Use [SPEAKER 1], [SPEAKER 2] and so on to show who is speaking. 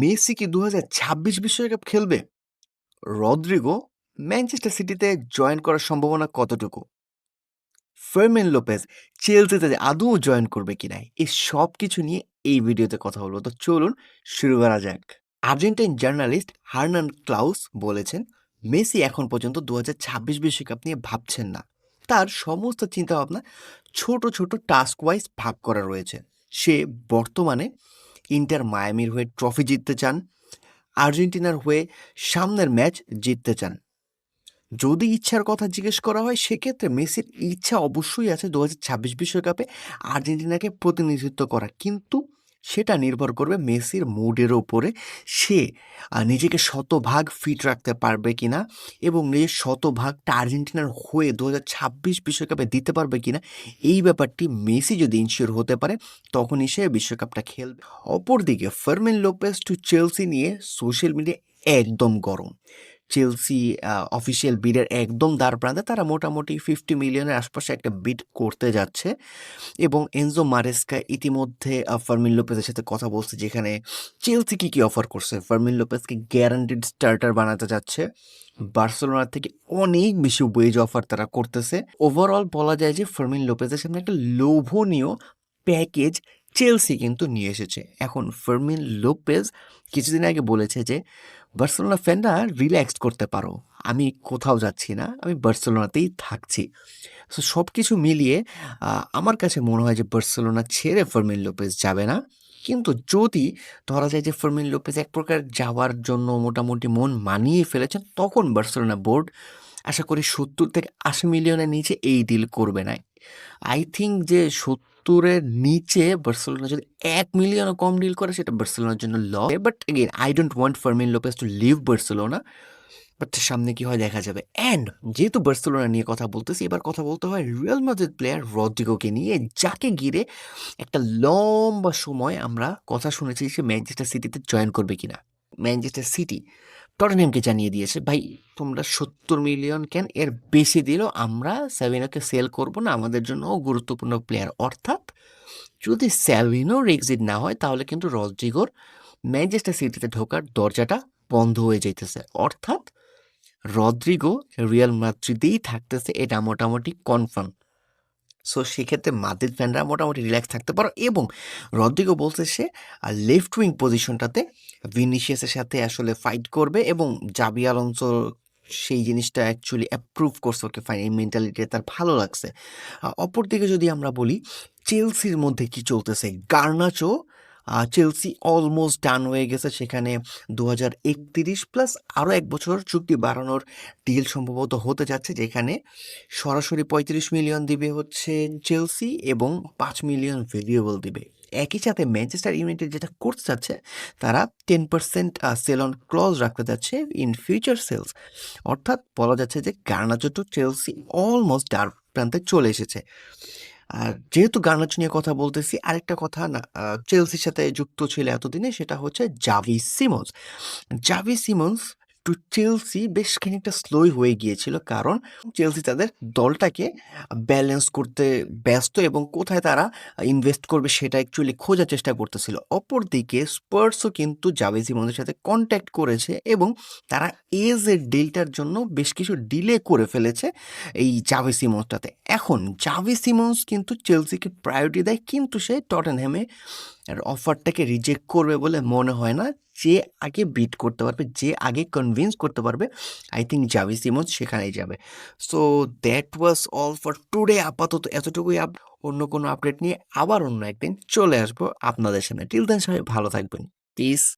[SPEAKER 1] Messi কি দু হাজার বিশ্বকাপ খেলবে? রদ্রিগো ম্যানচেস্টার সিটিতে জয়েন করার সম্ভাবনা কতটুকু? ফার্মেন লোপেজ চেলসিতে আদৌ জয়েন করবে কি কিনা এই সব কিছু নিয়ে এই ভিডিওতে কথা বলব। তো চলুন শুরু করা যাক। আর্জেন্টাইন জার্নালিস্ট হার্নান ক্লাউস বলেছেন, মেসি এখন পর্যন্ত দু বিশ্বকাপ নিয়ে ভাবছেন না। তার সমস্ত চিন্তাভাবনা ছোট ছোট টাস্ক ওয়াইজ ভাগ করা রয়েছে। সে বর্তমানে ইন্টার মায়ামির হয়ে ট্রফি জিততে চান, আর্জেন্টিনার হয়ে সামনের ম্যাচ জিততে চান। যদি ইচ্ছার কথা জিজ্ঞেস করা হয়, সেক্ষেত্রে মেসির ইচ্ছা অবশ্যই আছে দু হাজার ছাব্বিশ বিশ্বকাপে আর্জেন্টিনাকে প্রতিনিধিত্ব করা কিন্তু সেটা নির্ভর করবে মেসির মুডের ওপরে সে নিজেকে শতভাগ ফিট রাখতে পারবে কিনা এবং নিজের শতভাগটা আর্জেন্টিনার হয়ে দু হাজার ছাব্বিশ বিশ্বকাপে দিতে পারবে কিনা, এই ব্যাপারটি মেসি যদি ইনশিওর হতে পারে, তখনই সে বিশ্বকাপটা খেলবে। অপরদিকে ফার্মিন লোপেস টু চেলসি নিয়ে সোশ্যাল মিডিয়া একদম গরম। চেলসি অফিসিয়াল বিডের একদম দ্বার প্রান্তে তারা মোটামুটি ফিফটি মিলিয়নের আশপাশে একটা বিড করতে যাচ্ছে। এবং এনজো মারেস্কা ইতিমধ্যে ফার্মিন লোপেজের সাথে কথা বলছে যেখানে চেলসি কি কি অফার করছে? ফার্মিন লোপেজকে গ্যারান্টিড স্টার্টার বানাতে যাচ্ছে। বার্সেলোনা থেকে অনেক বেশি ওয়েজ অফার তারা করতেছে। ওভারঅল বলা যায় যে ফার্মিন লোপেজের সামনে একটা লোভনীয় প্যাকেজ চেলসি কিন্তু নিয়ে এসেছে। এখন ফার্মিন লোপেজ কিছুদিন আগে বলেছে যে, বার্সেলোনা ফ্যানরা রিল্যাক্স করতে পারো। আমি কোথাও যাচ্ছি না, আমি বার্সেলোনাতেই থাকছি। সো সব কিছু মিলিয়ে আমার কাছে মনে হয় যে বার্সেলোনা ছেড়ে ফার্মিন লোপেজ যাবে না। কিন্তু যদি ধরা যায় যে ফার্মিন লোপেজ এক প্রকার যাওয়ার জন্য মোটামুটি মন মানিয়ে ফেলেছেন, তখন বার্সেলোনা বোর্ড আশা করি সত্তর থেকে আশি মিলিয়নের নিচে এই ডিল করবে না আই থিঙ্ক যে সত্তরের নিচে বার্সেলোনা যদি এক মিলিয়নও কম ডিল করে, সেটা বার্সেলোনার জন্য ল but again I don't want Fermin Lopez to leave Barcelona but সামনে কি হয় দেখা যাবে। অ্যান্ড যেহেতু বার্সেলোনা নিয়ে কথা বলতেছি, এবার কথা বলতে হয় রিয়াল মাদ্রিদ প্লেয়ার রদ্রিগোকে নিয়ে, যাকে ঘিরে একটা লম্বা সময় আমরা কথা শুনেছি সে ম্যানচেস্টার সিটিতে জয়েন করবে কিনা। ম্যানচেস্টার সিটি টটেনহ্যামকে জানিয়ে দিয়েছে, ভাই, তোমরা সত্তর মিলিয়ন কেন? এর বেশি দিলেও আমরা স্যাভিনোকে সেল করব না, আমাদের জন্য গুরুত্বপূর্ণ প্লেয়ার অর্থাৎ, যদি স্যাভিনোর এক্সিট না হয়, তাহলে কিন্তু রদ্রিগোর ম্যানচেস্টার সিটিতে ঢোকার দরজাটা বন্ধ হয়ে যাইতেছে। অর্থাৎ, রদ্রিগো রিয়াল মাদ্রিদেই থাকতেছে, এটা মোটামুটি কনফার্ম সো সেক্ষেত্রে মাদ্রিদ ফ্যানরা মোটামুটি রিল্যাক্স থাকতে পারো এবং রদ্রিগো বলছে সে লেফট উইং পজিশনটাতে ভিনিসিয়াসের সাথে আসলে ফাইট করবে এবং জাবি আলোনসো সেই জিনিসটা অ্যাকচুয়ালি অ্যাপ্রুভ করছে ওকে ফাইন এই মেন্টালিটি তার ভালো লাগছে। অপরদিকে যদি আমরা বলি চেলসির মধ্যে কি চলতেছে? গার্নাচো চেলসি অলমোস্ট ডান হয়ে গেছে। সেখানে দু হাজার একত্রিশ প্লাস আরও এক বছর চুক্তি বাড়ানোর ডিল সম্ভবত হতে যাচ্ছে, যেখানে সরাসরি পঁয়ত্রিশ মিলিয়ন দিবে হচ্ছে চেলসি এবং পাঁচ মিলিয়ন ভেরিয়েবল দিবে। একই সাথে ম্যানচেস্টার ইউনাইটেড যেটা করতে চাচ্ছে তারা ten percent sell on clause রাখতে যাচ্ছে ইন ফিউচার সেলস অর্থাৎ বলা যাচ্ছে যে গার্নাচো টু চেলসি অলমোস্ট ডার প্রান্তে চলে এসেছে। আর যেহেতু গার্নাচো নিয়ে কথা বলতেছি, আরেকটা কথা না চেলসির সাথে যুক্ত ছিল এতদিনে, সেটা হচ্ছে Xavi Simons Xavi Simons to Chelsea বেশ খানিকটা স্লোই হয়ে গিয়েছিল, কারণ চেলসি তাদের দলটাকে ব্যালেন্স করতে ব্যস্ত এবং কোথায় তারা ইনভেস্ট করবে সেটা অ্যাকচুয়ালি খোঁজার চেষ্টা করতেছিল। অপরদিকে স্পার্সও কিন্তু জাভি সিমন্সের সাথে কন্ট্যাক্ট করেছে এবং তারা এজ এর ডিলটার জন্য বেশ কিছু ডিলে করে ফেলেছে এই জাভি সিমন্সটাতে এখন জাভি সিমন্স কিন্তু চেলসিকে প্রায়োরিটি দেয়, কিন্তু সে টটেনহ্যামে অফারটাকে রিজেক্ট করবে বলে মনে হয় না। যে আগে বিট করতে পারবে, যে আগে কনভিন্স করতে পারবে আই থিঙ্ক যাবে সিমন্স সেখানেই যাবে। So that was all for today আপাতত এতটুকুই আপ, অন্য কোনো আপডেট নিয়ে আবার অন্য একদিন চলে আসব আপনাদের সামনে। টিল দেন সবাই ভালো থাকবেন। পিস